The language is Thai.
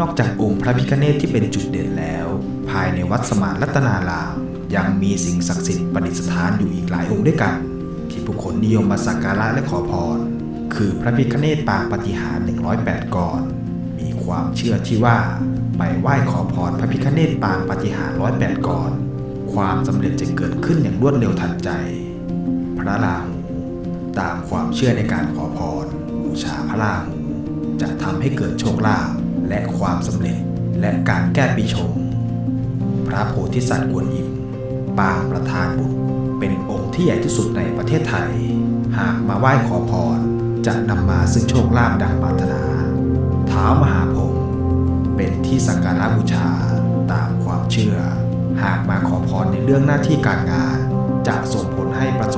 นอกจากองค์พระพิฆเนศที่เป็นจุดเด่นแล้ว ภายในวัดสมานรัตนาราม ยังมีสิ่งศักดิ์สิทธิ์ประดิษฐานอยู่อีกหลายองค์ด้วยกัน ที่ผู้คนนิยมมาสักการะและขอพร คือพระพิฆเนศปางปฏิหาริย์108กรมีความเชื่อที่ว่าไปไหว้ขอพรพระพิฆเนศปางปฏิหาริย์108กรความสำเร็จจะเกิดขึ้นอย่างรวดเร็วทันใจ พระราหูตามความเชื่อในการขอพรบูชาพระราหูจะทำให้เกิดโชคลาภ และความสำเร็จและการแก้ปีชง พระโพธิสัตว์กวนอิมปางประธานบุตรเป็นองค์ที่ใหญ่ที่สุดในประเทศไทย หากมาไหว้ขอพรจะนำมาซึ่งโชคลาภดังปรารถนาเท้ามหาพรหมเป็นที่สักการะบูชาตามความเชื่อ หากมาขอพรในเรื่องหน้าที่การงาน จะส่งผลให้ประสบ